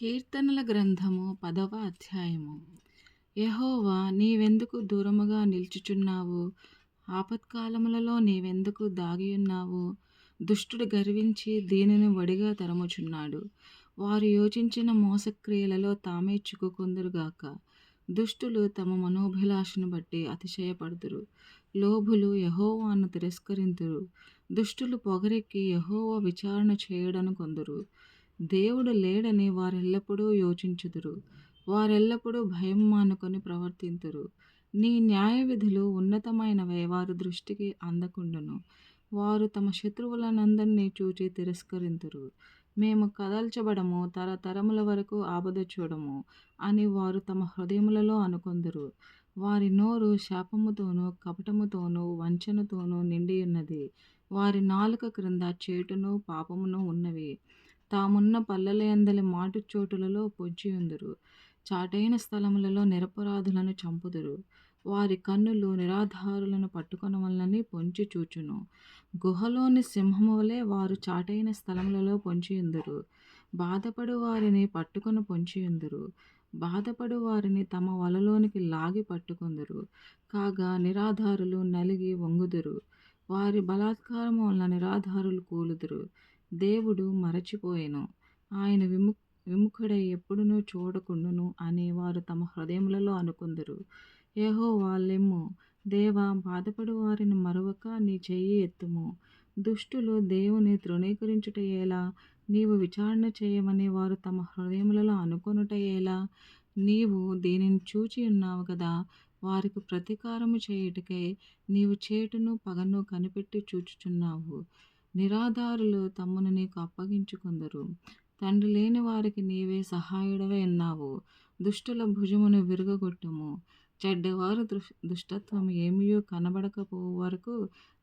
కీర్తనల గ్రంథము పదవ అధ్యాయము. యహోవా నీవెందుకు దూరముగా నిలుచుచున్నావు? ఆపత్కాలములలో నీవెందుకు దాగియున్నావు? దుష్టుడు గర్వించి దీనిని వడిగా తరముచున్నాడు. వారు యోచించిన మోసక్రియలలో తామే చిక్కుకొందురుగాక. దుష్టులు తమ మనోభిలాషను బట్టి అతిశయపడుదురు. లోభులు యహోవాను తిరస్కరింతురు. దుష్టులు పొగరెక్కి యహోవా విచారణ చేయడను కొందరు. దేవుడు లేడని వారెల్లప్పుడూ యోచించుదురు. వారెల్లప్పుడూ భయం మానుకొని ప్రవర్తింతురు. నీ న్యాయ విధులు ఉన్నతమైనవే వారి దృష్టికి అందకుండును. వారు తమ శత్రువులనందరినీ చూచి తిరస్కరింతురు. మేము కదల్చబడము తరతరముల వరకు ఆపద చూడము అని వారు తమ హృదయములలో అనుకొందురు. వారి నోరు శాపముతోనూ కపటముతోనూ వంచనతోనూ నిండి ఉన్నది వారి నాలుక క్రింద చేటును పాపమును ఉన్నవి. తామున్న పల్లెలయందలి మాటు చోటులలో పొంచియుందురు చాటైన స్థలములలో నిరపరాధులను చంపుదురు. వారి కన్నులు నిరాధారులను పట్టుకొనవలనని పొంచి చూచును. గుహలోని సింహము వలె వారు చాటైన స్థలములలో పొంచియుందురు. బాధపడు వారిని పట్టుకొని పొంచియుందురు. బాధపడు వారిని తమ వలలోనికి లాగి పట్టుకుందరు. కాగా నిరాధారులు నలిగి వంగుదురు. వారి బలాత్కారము వలన నిరాధారులు కూలుదురు. దేవుడు మరచిపోయెను. ఆయన విము విముఖుడై ఎప్పుడునూ చూడకుండును అని వారు తమ హృదయములలో అనుకుందరు. ఏహో వాళ్ళేమో దేవా బాధపడు వారిని మరువక నీ చెయ్యి ఎత్తుము. దుష్టులు దేవుని తృణీకరించుట ఎలా? నీవు విచారణ చేయమని వారు తమ హృదయములలో అనుకొనుట ఎలా? నీవు దీనిని చూచి ఉన్నావు కదా? వారికి ప్రతీకారము చేయుటకై నీవు చేటును పగను కనిపెట్టి చూచుచున్నావు. నిరాధారులు తమ్మును నీకు అప్పగించుకుందరు. తండ్రి లేని వారికి నీవే సహాయుడవై ఉన్నావు. దుష్టుల భుజమును విరగగొట్టుము. చెడ్డవారు దృష్ దుష్టత్వం ఏమియో కనబడకపోవు వరకు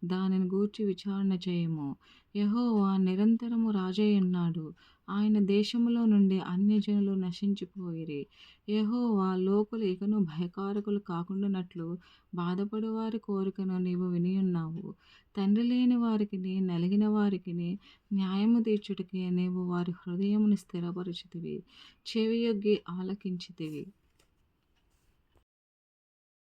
దానిని గూర్చి విచారణ చేయము. యహోవా నిరంతరము రాజై ఉన్నాడు ఆయన దేశములో నుండి అన్యజనులు నశించిపోయిరి. యహోవా లోకులు ఇకను భయకారకులు కాకుండానట్లు బాధపడు వారి కోరికను నీవు వినియున్నావు తండ్రి లేని వారికిని నలిగిన వారికిని న్యాయము తీర్చుటకే నీవు వారి హృదయమును స్థిరపరచితివి. చెవియొగ్గి ఆలకించితివి.